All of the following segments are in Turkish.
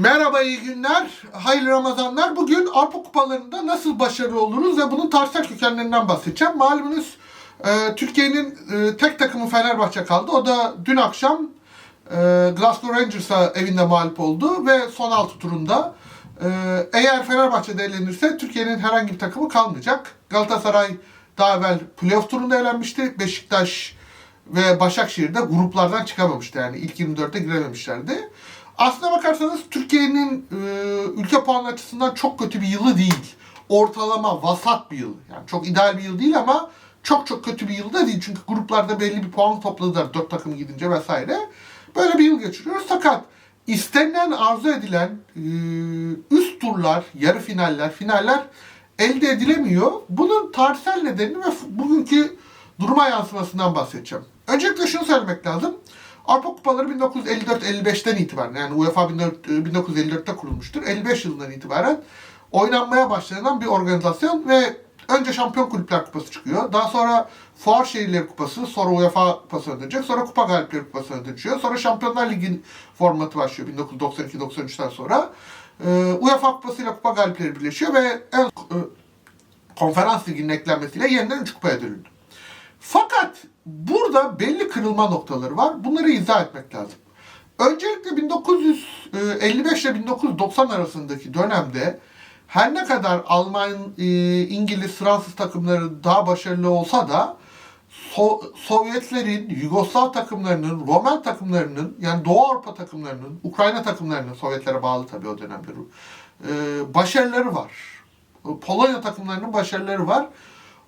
Merhaba iyi günler, hayırlı Ramazanlar. Bugün Avrupa Kupalarında nasıl başarılı oluruz ve bunun tarihsel kökenlerinden bahsedeceğim. Malumunuz e, Türkiye'nin e, tek takımı Fenerbahçe kaldı. O da dün akşam e, Glasgow Rangers'a evinde mağlup oldu ve son 6 turunda eğer Fenerbahçe'de elenirse Türkiye'nin herhangi bir takımı kalmayacak. Galatasaray daha evvel playoff turunda elenmişti. Beşiktaş ve Başakşehir'de gruplardan çıkamamıştı. Yani ilk 24'e girememişlerdi. Aslına bakarsanız Türkiye'nin e, ülke puanı açısından çok kötü bir yılı değil. Ortalama, vasat bir yıl. Yani çok ideal bir yıl değil ama çok çok kötü bir yıl da değil. Çünkü gruplarda belli bir puan topladılar dört takım gidince vesaire. Böyle bir yıl geçiriyoruz. Fakat istenilen, arzu edilen e, üst turlar, yarı finaller, finaller elde edilemiyor. Bunun tarihsel nedeni ve bugünkü duruma yansımasından bahsedeceğim. Öncelikle şunu söylemek lazım. Avrupa Kupaları 1954-55'ten itibaren yani UEFA 14 1954'te kurulmuştur. 55 yılından itibaren oynanmaya başlanan bir organizasyon ve önce Şampiyon Kulüpler Kupası çıkıyor. Daha sonra Fuar Şehirleri Kupası, sonra UEFA Kupası'na dönecek. Sonra Kupa Galipleri Kupası'na dönüşüyor. Sonra Şampiyonlar Ligi'nin formatı başlıyor 1992-93'ten sonra. Ee, UEFA Kupası ile Kupa Galipleri birleşiyor ve en e, konferans liginin eklenmesiyle yeniden 3 kupaya dönüldü. Fakat burada belli kırılma noktaları var. Bunları izah etmek lazım. Öncelikle 1955 ile 1990 arasındaki dönemde her ne kadar Alman, e, İngiliz, Fransız takımları daha başarılı olsa da So- Sovyetlerin, Yugoslav takımlarının, Roman takımlarının, yani Doğu Avrupa takımlarının, Ukrayna takımlarının, Sovyetlere bağlı tabii o dönemde, e, başarıları var. Polonya takımlarının başarıları var.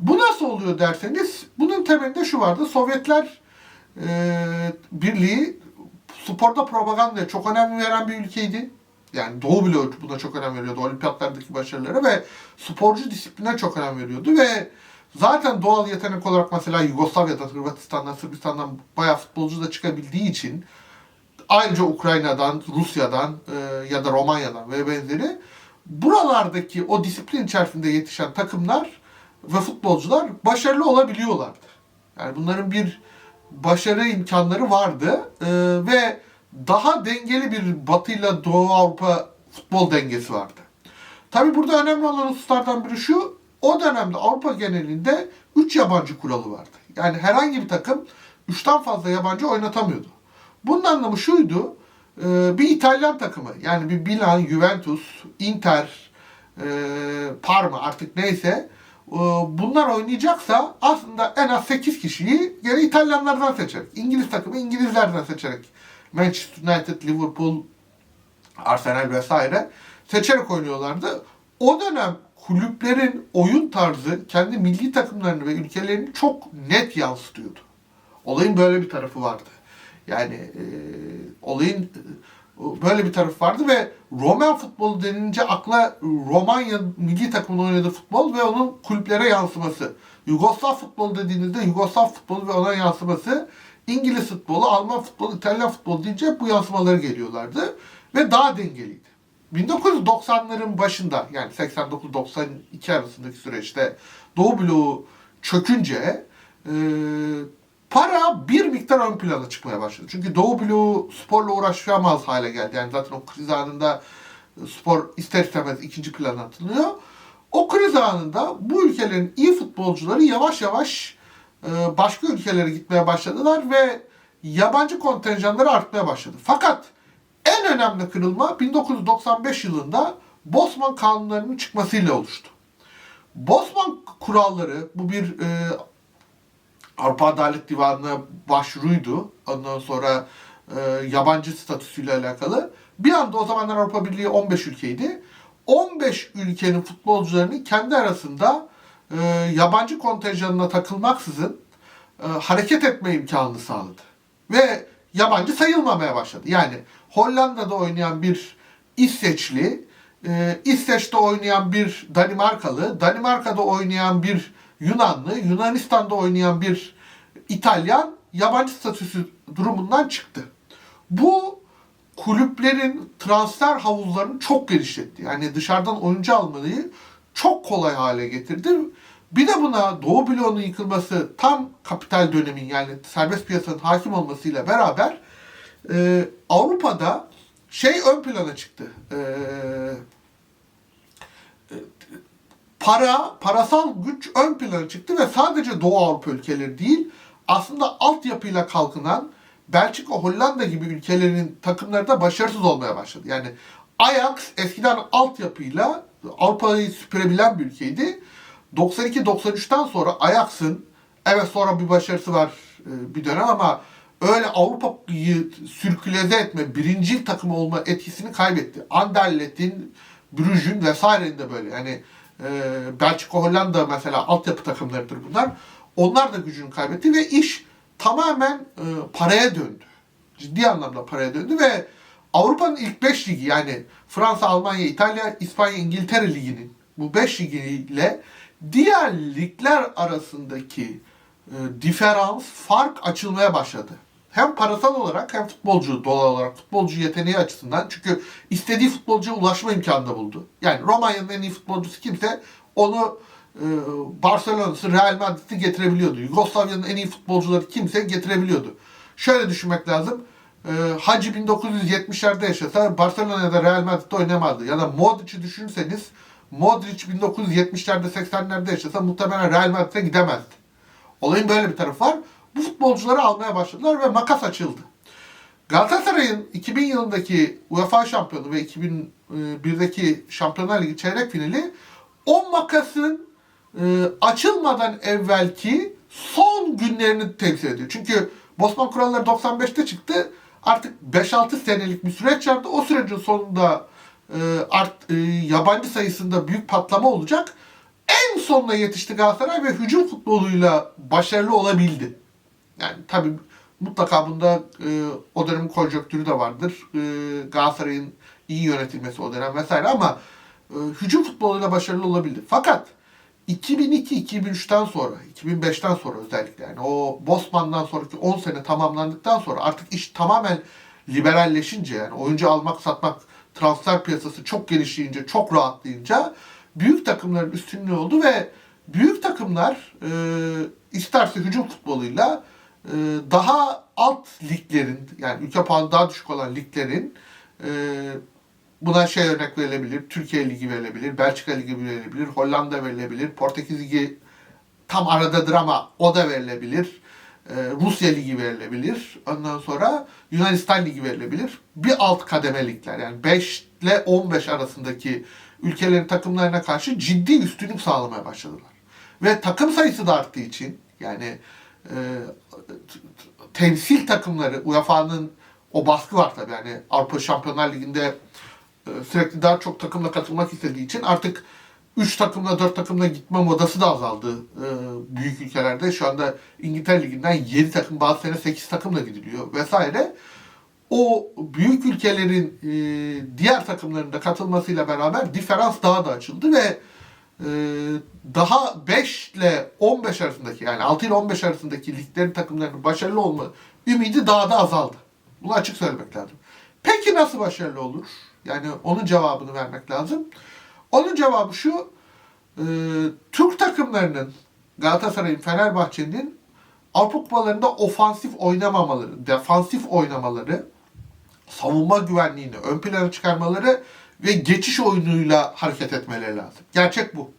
Bu nasıl oluyor derseniz, bunun temelinde şu vardı. Sovyetler e, Birliği sporda propagandaya çok önem veren bir ülkeydi. Yani Doğu bile buna çok önem veriyordu. Olimpiyatlardaki başarılara ve sporcu disipline çok önem veriyordu ve zaten doğal yetenek olarak mesela Yugoslavya'da, Hırvatistan'dan, Sırbistan'dan bayağı futbolcu da çıkabildiği için ayrıca Ukrayna'dan, Rusya'dan e, ya da Romanya'dan ve benzeri buralardaki o disiplin içerisinde yetişen takımlar ve futbolcular başarılı olabiliyorlardı. Yani bunların bir başarı imkanları vardı e, ve daha dengeli bir Batı ile Doğu Avrupa futbol dengesi vardı. Tabi burada önemli olan hususlardan biri şu, o dönemde Avrupa genelinde 3 yabancı kuralı vardı. Yani herhangi bir takım 3'ten fazla yabancı oynatamıyordu. Bunun anlamı şuydu, e, bir İtalyan takımı yani bir Milan, Juventus, Inter, e, Parma artık neyse bunlar oynayacaksa aslında en az 8 kişiyi gene İtalyanlardan seçerek, İngiliz takımı İngilizlerden seçerek Manchester United, Liverpool, Arsenal vesaire seçerek oynuyorlardı. O dönem kulüplerin oyun tarzı kendi milli takımlarını ve ülkelerini çok net yansıtıyordu. Olayın böyle bir tarafı vardı. Yani e, olayın e, böyle bir tarafı vardı ve Roman futbolu denilince akla Romanya milli takımının oynadığı futbol ve onun kulüplere yansıması. Yugoslav futbolu dediğinizde Yugoslav futbolu ve ona yansıması. İngiliz futbolu, Alman futbolu, İtalyan futbolu deyince bu yansımaları geliyorlardı. Ve daha dengeliydi. 1990'ların başında yani 89-92 arasındaki süreçte Doğu bloğu çökünce e, para bir miktar ön plana çıkmaya başladı. Çünkü Doğu bloğu sporla uğraşamaz hale geldi. Yani zaten o kriz anında e, spor ister istemez ikinci plana atılıyor. O kriz anında bu ülkelerin iyi futbolcuları yavaş yavaş e, başka ülkelere gitmeye başladılar ve yabancı kontenjanları artmaya başladı. Fakat en önemli kırılma 1995 yılında Bosman kanunlarının çıkmasıyla oluştu. Bosman kuralları bu bir e, Avrupa Adalet Divanı'na başvuruydu. Ondan sonra e, yabancı statüsüyle alakalı. Bir anda o zamanlar Avrupa Birliği 15 ülkeydi. 15 ülkenin futbolcularını kendi arasında e, yabancı kontenjanına takılmaksızın e, hareket etme imkanını sağladı. Ve yabancı sayılmamaya başladı. Yani Hollanda'da oynayan bir İsveçli, e, İsveç'te oynayan bir Danimarkalı, Danimarka'da oynayan bir Yunanlı, Yunanistan'da oynayan bir İtalyan yabancı statüsü durumundan çıktı. Bu kulüplerin transfer havuzlarını çok genişletti. Yani dışarıdan oyuncu almayı çok kolay hale getirdi. Bir de buna Doğu bloğunun yıkılması tam kapital dönemin yani serbest piyasanın hakim olmasıyla beraber e, Avrupa'da şey ön plana çıktı. Ee, para, parasal güç ön plana çıktı ve sadece Doğu Avrupa ülkeleri değil, aslında altyapıyla kalkınan Belçika, Hollanda gibi ülkelerin takımları da başarısız olmaya başladı. Yani Ajax eskiden altyapıyla Avrupa'yı süpürebilen bir ülkeydi. 92-93'ten sonra Ajax'ın evet sonra bir başarısı var e, bir dönem ama öyle Avrupa'yı sürküleze etme, birinci takım olma etkisini kaybetti. Anderlet'in, Brugge'ün vesairenin de böyle. Yani e, Belçika, Hollanda mesela altyapı takımlarıdır bunlar. Onlar da gücünü kaybetti ve iş tamamen e, paraya döndü. Ciddi anlamda paraya döndü ve Avrupa'nın ilk 5 ligi yani Fransa, Almanya, İtalya, İspanya, İngiltere liginin bu 5 ligiyle diğer ligler arasındaki e, diferans, fark açılmaya başladı. Hem parasal olarak hem futbolcu doğal olarak futbolcu yeteneği açısından çünkü istediği futbolcuya ulaşma imkanı da buldu. Yani Romanya'nın en iyi futbolcusu kimse onu Barcelona'sı, Real Madrid'i getirebiliyordu. Yugoslavya'nın en iyi futbolcuları kimse getirebiliyordu. Şöyle düşünmek lazım. E, Hacı 1970'lerde yaşasa Barcelona'da Real Madrid'de oynamazdı. Ya da Modric'i düşünürseniz Modric 1970'lerde 80'lerde yaşasa muhtemelen Real Madrid'e gidemezdi. Olayın böyle bir tarafı var. Bu futbolcuları almaya başladılar ve makas açıldı. Galatasaray'ın 2000 yılındaki UEFA şampiyonu ve 2001'deki Şampiyonlar Ligi çeyrek finali o makasın e, açılmadan evvelki son günlerini temsil ediyor. Çünkü Bosman kuralları 95'te çıktı. Artık 5-6 senelik bir süreç yaptı. O sürecin sonunda e, art, e, yabancı sayısında büyük patlama olacak. En sonuna yetişti Galatasaray ve hücum futboluyla başarılı olabildi. Yani tabii mutlaka bunda e, o dönemin konjonktürü de vardır. E, Galatasaray'ın iyi yönetilmesi o dönem vesaire ama e, hücum futboluyla başarılı olabildi. Fakat 2002-2003'ten sonra, 2005'ten sonra özellikle yani o Bosman'dan sonraki 10 sene tamamlandıktan sonra artık iş tamamen liberalleşince yani oyuncu almak satmak transfer piyasası çok genişleyince, çok rahatlayınca büyük takımların üstünlüğü oldu ve büyük takımlar e, isterse hücum futboluyla e, daha alt liglerin yani ülke puanı daha düşük olan liglerin e, buna şey örnek verilebilir. Türkiye Ligi verilebilir, Belçika Ligi verilebilir, Hollanda verilebilir, Portekiz Ligi tam aradadır ama o da verilebilir. Ee, Rusya Ligi verilebilir. Ondan sonra Yunanistan Ligi verilebilir. Bir alt kademe ligler yani 5 ile 15 arasındaki ülkelerin takımlarına karşı ciddi üstünlük sağlamaya başladılar. Ve takım sayısı da arttığı için yani e, temsil takımları UEFA'nın o baskı var tabii yani Avrupa Şampiyonlar Ligi'nde sürekli daha çok takımla katılmak istediği için artık 3 takımla 4 takımla gitme modası da azaldı e, büyük ülkelerde. Şu anda İngiltere Ligi'nden 7 takım bazı sene 8 takımla gidiliyor vesaire. O büyük ülkelerin e, diğer takımların da katılmasıyla beraber diferans daha da açıldı ve e, daha 5 ile 15 arasındaki yani 6 ile 15 arasındaki liglerin takımlarının başarılı olma ümidi daha da azaldı. Bunu açık söylemek lazım. Peki nasıl başarılı olur? Yani onun cevabını vermek lazım. Onun cevabı şu, e, Türk takımlarının, Galatasaray'ın, Fenerbahçe'nin Avrupa kupalarında ofansif oynamamaları, defansif oynamaları, savunma güvenliğini ön plana çıkarmaları ve geçiş oyunuyla hareket etmeleri lazım. Gerçek bu.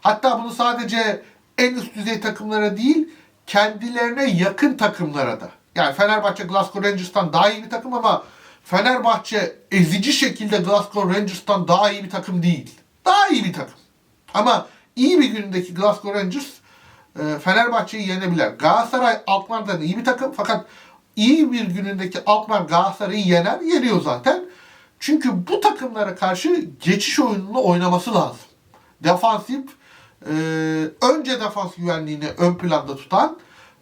Hatta bunu sadece en üst düzey takımlara değil, kendilerine yakın takımlara da. Yani Fenerbahçe Glasgow Rangers'tan daha iyi bir takım ama Fenerbahçe ezici şekilde Glasgow Rangers'tan daha iyi bir takım değil. Daha iyi bir takım. Ama iyi bir günündeki Glasgow Rangers e, Fenerbahçe'yi yenebilir. Galatasaray Alkmaar'dan iyi bir takım fakat iyi bir günündeki Alkmaar Galatasaray'ı yener, yeniyor zaten. Çünkü bu takımlara karşı geçiş oyununu oynaması lazım. Defansif, e, önce defans güvenliğini ön planda tutan,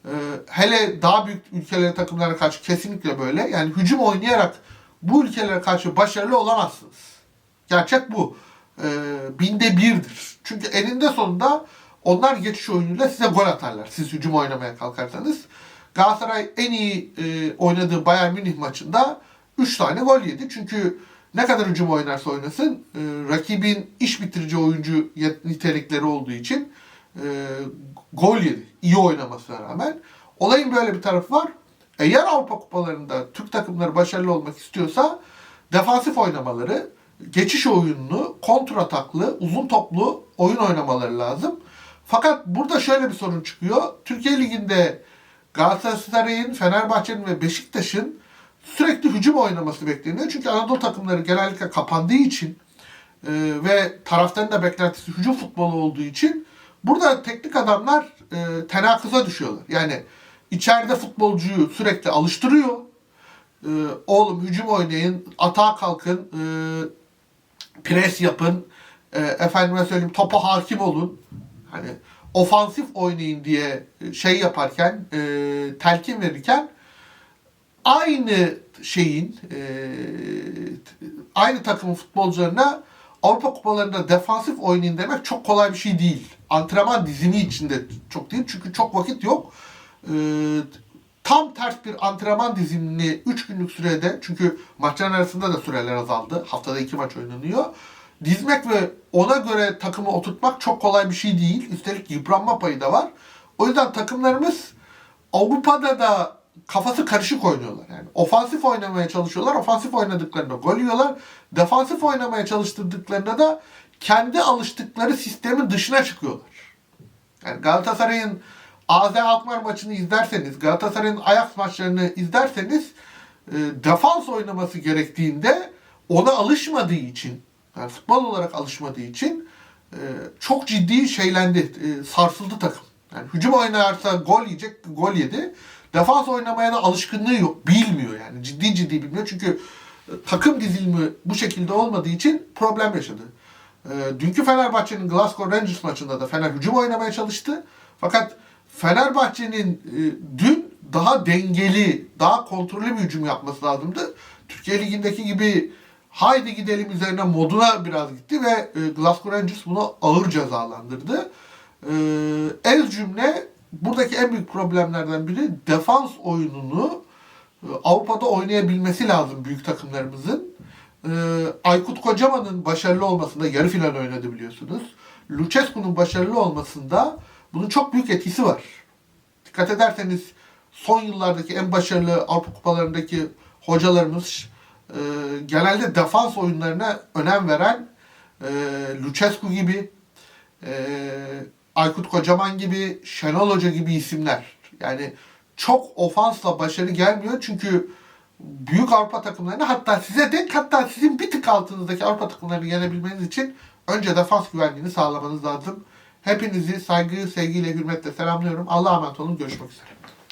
e, hele daha büyük ülkelere takımlara karşı kesinlikle böyle. Yani hücum oynayarak bu ülkelere karşı başarılı olamazsınız. Gerçek bu. E, binde birdir. Çünkü eninde sonunda onlar geçiş oyunuyla size gol atarlar. Siz hücum oynamaya kalkarsanız. Galatasaray en iyi e, oynadığı Bayern Münih maçında 3 tane gol yedi. Çünkü ne kadar hücum oynarsa oynasın e, rakibin iş bitirici oyuncu nitelikleri olduğu için gol yedi. İyi oynamasına rağmen. Olayın böyle bir tarafı var. Eğer Avrupa kupalarında Türk takımları başarılı olmak istiyorsa defansif oynamaları, geçiş oyununu, kontrataklı, uzun toplu oyun oynamaları lazım. Fakat burada şöyle bir sorun çıkıyor. Türkiye Ligi'nde Galatasaray'ın, Fenerbahçe'nin ve Beşiktaş'ın sürekli hücum oynaması bekleniyor. Çünkü Anadolu takımları genellikle kapandığı için e, ve taraftarın da beklentisi hücum futbolu olduğu için burada teknik adamlar e, tenakıza düşüyorlar. Yani içeride futbolcuyu sürekli alıştırıyor. E, oğlum hücum oynayın, atağa kalkın, e, pres yapın, e, efendime söyleyeyim topa hakim olun. Hani ofansif oynayın diye şey yaparken, e, telkin verirken aynı şeyin e, aynı takımın futbolcularına Avrupa kupalarında defansif oynayın demek çok kolay bir şey değil. Antrenman dizini içinde çok değil çünkü çok vakit yok. E, tam ters bir antrenman dizimini 3 günlük sürede çünkü maçların arasında da süreler azaldı. Haftada 2 maç oynanıyor. Dizmek ve ona göre takımı oturtmak çok kolay bir şey değil. Üstelik yıpranma payı da var. O yüzden takımlarımız Avrupa'da da kafası karışık oynuyorlar. Yani ofansif oynamaya çalışıyorlar. Ofansif oynadıklarında gol yiyorlar. Defansif oynamaya çalıştırdıklarında da kendi alıştıkları sistemin dışına çıkıyorlar. Yani Galatasaray'ın AZ Alkmaar maçını izlerseniz, Galatasaray'ın Ajax maçlarını izlerseniz e, defans oynaması gerektiğinde ona alışmadığı için, yani futbol olarak alışmadığı için e, çok ciddi şeylendi, e, sarsıldı takım. Yani hücum oynarsa gol yiyecek, gol yedi. Defans oynamaya da alışkınlığı yok, bilmiyor yani. Ciddi ciddi bilmiyor çünkü e, takım dizilimi bu şekilde olmadığı için problem yaşadı. E, dünkü Fenerbahçe'nin Glasgow Rangers maçında da Fener hücum oynamaya çalıştı. Fakat Fenerbahçe'nin e, dün daha dengeli, daha kontrollü bir hücum yapması lazımdı. Türkiye Ligi'ndeki gibi haydi gidelim üzerine moduna biraz gitti ve Glasgow Rangers bunu ağır cezalandırdı. E, el cümle buradaki en büyük problemlerden biri defans oyununu e, Avrupa'da oynayabilmesi lazım büyük takımlarımızın. E, Aykut Kocaman'ın başarılı olmasında yarı final oynadı biliyorsunuz. Lucescu'nun başarılı olmasında bunun çok büyük etkisi var. Dikkat ederseniz son yıllardaki en başarılı Avrupa kupalarındaki hocalarımız e, genelde defans oyunlarına önem veren e, Lucescu gibi, e, Aykut Kocaman gibi, Şenol Hoca gibi isimler. Yani çok ofansla başarı gelmiyor çünkü büyük Avrupa takımlarını hatta size denk hatta sizin bir tık altınızdaki Avrupa takımlarını yenebilmeniz için önce defans güvenliğini sağlamanız lazım. Hepinizi saygı, sevgiyle, hürmetle selamlıyorum. Allah'a emanet olun. Görüşmek üzere.